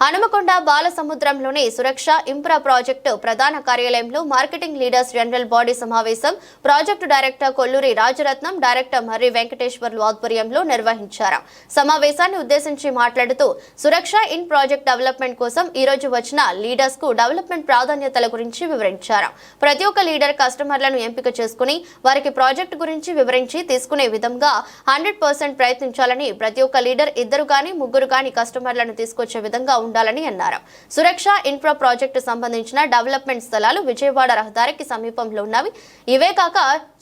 హనుమకొండ బాలసముద్రంలోని Suraksha infra project ప్రధాన కార్యాలయంలో మార్కెటింగ్ లీడర్స్ జనరల్ బాడీ సమావేశం project director Kolluri Rajaratnam director Marri Venkateswarlu ఆధ్వర్యంలో నిర్వహించారు. సమావేశాన్ని ఉద్దేశించి మాట్లాడుతూ సురక్ష ఇన్ ప్రాజెక్ట్ డెవలప్మెంట్ కోసం ఈ రోజు వచ్చిన లీడర్స్కు డెవలప్మెంట్ ప్రాధాన్యతల గురించి వివరించారు. ప్రతి ఒక్క లీడర్ కస్టమర్లను ఎంపిక చేసుకుని వారికి ప్రాజెక్టు గురించి వివరించి తీసుకునే విధంగా హండ్రెడ్ పర్సెంట్ ప్రయత్నించాలని ప్రతి ఒక్క లీడర్ ఇద్దరు కానీ ముగ్గురు కానీ కస్టమర్లను తీసుకొచ్చే విధంగా ఉండాలని అన్నారు. సురక్ష ఇన్ఫ్రా ప్రాజెక్టు సంబంధించిన డెవలప్మెంట్ స్థలాలు విజయవాడ రహదారికి సమీపంలో ఉన్నవి. ఇవే కాక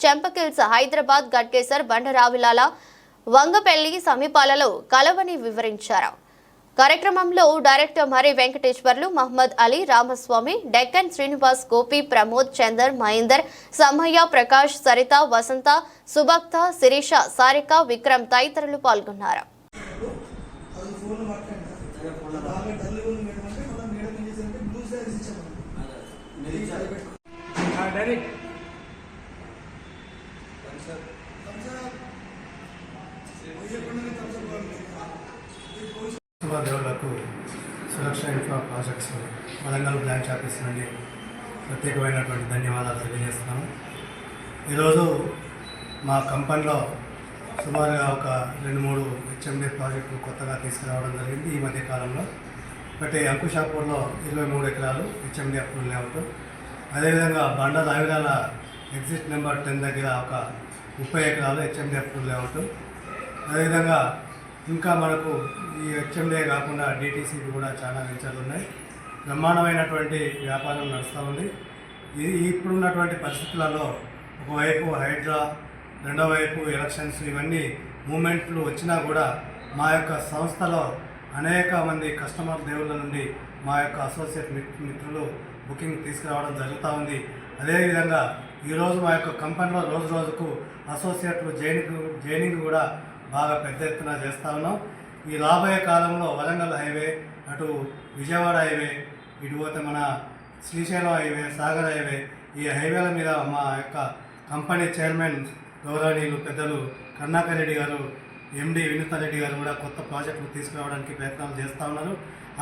చెంపకిల్స్ హైదరాబాద్ గట్కేసర్ బండరావిలాల వంగపల్లి సమీపాలలో కలవని వివరించారు. కార్యక్రమంలో డైరెక్టర్ మరి వెంకటేశ్వర్లు మహమ్మద్ అలీ రామస్వామి డెక్కన్ శ్రీనివాస్ గోపి ప్రమోద్ చందర్ మహేందర్ సమ్మయ్య ప్రకాష్ సరిత వసంత సుభక్త శిరీష సారిక విక్రమ్ తదితరులు పాల్గొన్నారు. అది మేడం అంటే మళ్ళీ మేడం ఏం చేశారంటే blue saris direct Suraksha infra projects Warangal branch office నుండి ప్రత్యేకమైనటువంటి ధన్యవాదాలు తెలియజేస్తున్నాము. ఈరోజు మా కంపెనీలో సుమారుగా ఒక రెండు మూడు హెచ్ఎండి ప్రాజెక్టులు కొత్తగా తీసుకురావడం జరిగింది ఈ మధ్య కాలంలో. ఒకటి అంకుషాపూర్లో ఇరవై మూడు ఎకరాలు హెచ్ఎండి అప్రూవల్ లేఅవుట్ అదేవిధంగా బండ రావిరాల ఎగ్జిట్ నెంబర్ టెన్ దగ్గర ఒక ముప్పై ఎకరాలు హెచ్ఎండి అప్రూవల్ లేఅవుట్ అదేవిధంగా ఇంకా మనకు ఈ హెచ్ఎండే కాకుండా డిటీసీకి కూడా చాలా వెంచర్లు ఉన్నాయి. బ్రహ్మాండమైనటువంటి వ్యాపారం నడుస్తూ ఉంది. ఇది ఇప్పుడున్నటువంటి పరిస్థితులలో ఒకవైపు హైడ్రా రెండో వైపు ఎలక్షన్స్ ఇవన్నీ మూమెంట్లు వచ్చినా కూడా మా యొక్క సంస్థలో అనేక మంది కస్టమర్ దేవుళ్ళ నుండి మా యొక్క అసోసియేట్ మిత్రులు బుకింగ్ తీసుకురావడం జరుగుతూ ఉంది. అదేవిధంగా ఈరోజు మా యొక్క కంపెనీలో రోజు రోజుకు అసోసియేట్లు జైనింగ్ జైనింగ్ కూడా బాగా పెద్ద ఎత్తున చేస్తూ ఉన్నాం. ఈ రాబోయే కాలంలో వరంగల్ హైవే అటు విజయవాడ హైవే ఇటు పోతే మన శ్రీశైలం హైవే సాగర్ హైవే ఈ హైవేల మీద మా యొక్క కంపెనీ చైర్మన్ గౌరవనీయులు పెద్దలు కరుణాకర్ రెడ్డి గారు ఎండి వినూత రెడ్డి గారు కూడా కొత్త ప్రాజెక్టులు తీసుకురావడానికి ప్రయత్నాలు చేస్తూ ఉన్నారు.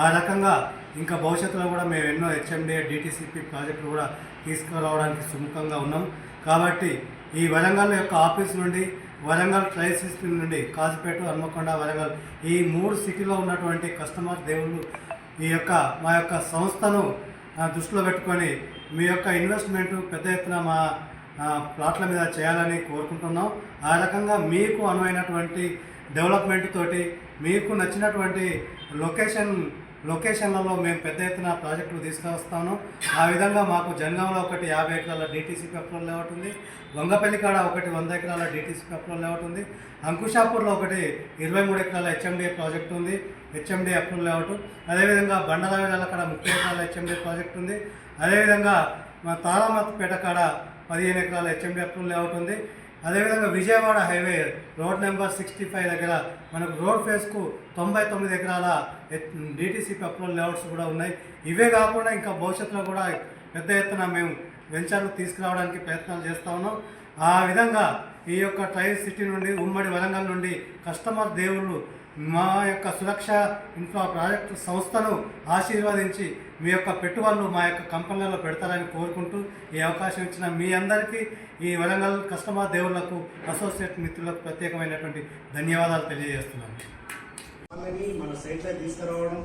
ఆ రకంగా ఇంకా భవిష్యత్తులో కూడా మేము ఎన్నో హెచ్ఎండి డిటీసీపీ ప్రాజెక్టులు కూడా తీసుకురావడానికి సుముఖంగా ఉన్నాం. కాబట్టి ఈ వరంగల్ యొక్క ఆఫీస్ నుండి వరంగల్ ట్రై సిస్టమ్ నుండి కాజిపేట హన్మకొండ వరంగల్ ఈ మూడు సిటీలో ఉన్నటువంటి కస్టమర్ దేవుళ్ళు ఈ యొక్క మా యొక్క సంస్థను దృష్టిలో పెట్టుకొని మీ యొక్క ఇన్వెస్ట్మెంట్ పెద్ద ఎత్తున మా ప్లాట్ల మీద చేయాలని కోరుకుంటున్నాం. ఆ రకంగా మీకు అనువైనటువంటి డెవలప్మెంట్ తోటి మీకు నచ్చినటువంటి లొకేషన్ లొకేషన్లలో మేము పెద్ద ఎత్తున ప్రాజెక్టులు తీసుకొస్తాను ఆ విధంగా మాకు జనగాంలో ఒకటి యాభై ఎకరాల డిటీసీపీ అప్రూవల్ లేవట్ ఉంది. వంగపల్లి కాడ ఒకటి వంద ఎకరాల డిటీసీపీ అప్రూవల్ లేఅవుట్ ఉంది. అంకుషాపూర్లో ఒకటి ఇరవై మూడు ఎకరాల హెచ్ఎండిఏ ప్రాజెక్ట్ ఉంది. HMD approval layout. అదేవిధంగా బండరావిల కాడ ముప్పై ఎకరాల హెచ్ఎండి ప్రాజెక్ట్ ఉంది. అదేవిధంగా మా తారామతపేట కాడ పదిహేను ఎకరాల హెచ్ఎండి అప్రూవల్ లేఅవుట్ ఉంది. అదేవిధంగా Vijayawada highway road number sixty five దగ్గర మనకు రోడ్ ఫేస్కు తొంభై తొమ్మిది ఎకరాల డిటీసీపీ అప్రూవల్ లేఅవుట్స్ కూడా ఉన్నాయి. ఇవే కాకుండా ఇంకా భవిష్యత్తులో కూడా పెద్ద ఎత్తున మేము వెంచర్లు తీసుకురావడానికి ప్రయత్నాలు చేస్తూ ఉన్నాం. ఆ విధంగా ఈ యొక్క ట్రైన్ సిటీ నుండి ఉమ్మడి వరంగల్ నుండి కస్టమర్ దేవుళ్ళు మా యొక్క సురక్ష ఇన్ఫ్రా ప్రాజెక్ట్ సంస్థను ఆశీర్వదించి మీ యొక్క పెట్టుబడులు మా యొక్క కంపెనీలలో పెడతారని కోరుకుంటూ ఈ అవకాశం ఇచ్చిన మీ అందరికీ ఈ వరంగల్ కస్టమర్ దేవుళ్ళకు అసోసియేట్ మిత్రులకు ప్రత్యేకమైనటువంటి ధన్యవాదాలు తెలియజేస్తున్నాను. వాళ్ళని మన సైట్లో తీసుకురావడం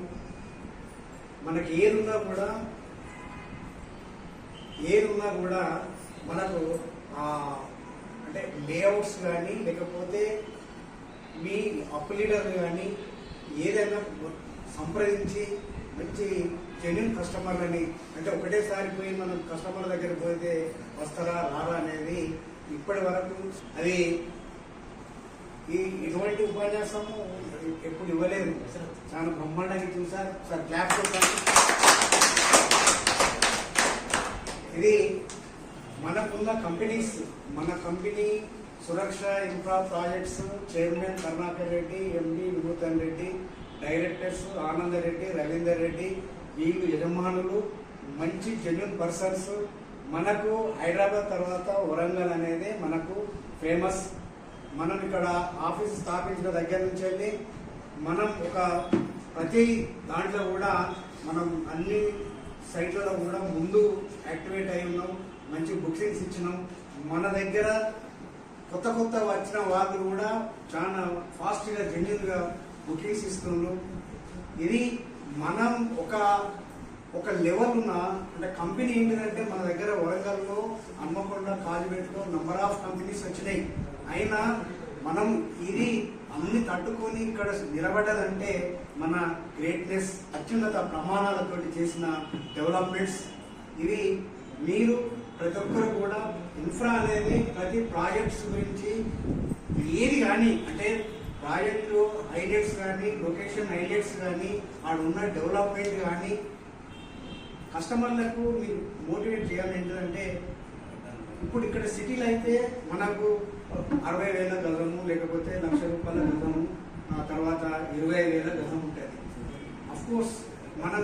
మనకి ఏదున్నా కూడా ఏదున్నా కూడా మనకు అంటే లేఅవుట్స్ కానీ లేకపోతే మీ అప్ లీడర్లు కానీ ఏదైనా సంప్రదించి మంచి జెన్యున్ కస్టమర్లని అంటే ఒకటేసారి పోయి మనం కస్టమర్ దగ్గర పోతే వస్తారా రారా అనేది ఇప్పటి వరకు అది ఈ ఇటువంటి ఉపన్యాసము ఎప్పుడు ఇవ్వలేదు. చాలా బ్రహ్మాండానికి చూసారు సార్. సార్ క్లాప్ ఇది మనకున్న కంపెనీస్ మన company Suraksha infra projects chairman Karunakar Reddy MD Vinuthan Reddy directors Ananda Reddy Ravinder Reddy వీళ్ళు యజమానులు మంచి జెన్యున్ పర్సన్స్ మనకు హైదరాబాద్ తర్వాత వరంగల్ అనేది మనకు ఫేమస్ మనం ఇక్కడ ఆఫీస్ స్థాపించిన దగ్గర నుంచి వెళ్ళి మనం ఒక ప్రతి దాంట్లో కూడా మనం అన్ని సైట్లలో కూడా ముందు యాక్టివేట్ అయి ఉన్నాం మంచి బుకింగ్స్ ఇచ్చినాం. మన దగ్గర కొత్త కొత్త వచ్చిన వాళ్ళు కూడా చాలా ఫాస్ట్గా జెన్యున్గా బుకింగ్స్ ఇస్తున్నారు. ఇది మనం ఒక ఒక లెవెల్ ఉన్న అంటే కంపెనీ ఏంటిదంటే మన దగ్గర వరంగల్లో హన్మకొండ కాజిపేటలో నంబర్ ఆఫ్ కంపెనీస్ వచ్చినాయి. అయినా మనం ఇది అన్ని తట్టుకొని ఇక్కడ నిలబడ్డదంటే మన గ్రేట్నెస్ అత్యున్నత ప్రమాణాలతోటి చేసిన డెవలప్మెంట్స్. ఇవి మీరు ప్రతి ఒక్కరు కూడా ఇన్ఫ్రా అనేది ప్రతి ప్రాజెక్ట్స్ గురించి ఏది కానీ అంటే ప్రాజెక్టు హైలైట్స్ కానీ లొకేషన్ హైలైట్స్ కానీ అక్కడ ఉన్న డెవలప్మెంట్ కానీ కస్టమర్లకు మీరు మోటివేట్ చేయాలి. ఏంటంటే ఇప్పుడు ఇక్కడ సిటీలో అయితే మనకు అరవై వేల గజము లేకపోతే లక్ష రూపాయల గజము ఆ తర్వాత ఇరవై వేల గజం ఉంటుంది. అఫ్కోర్స్ మనం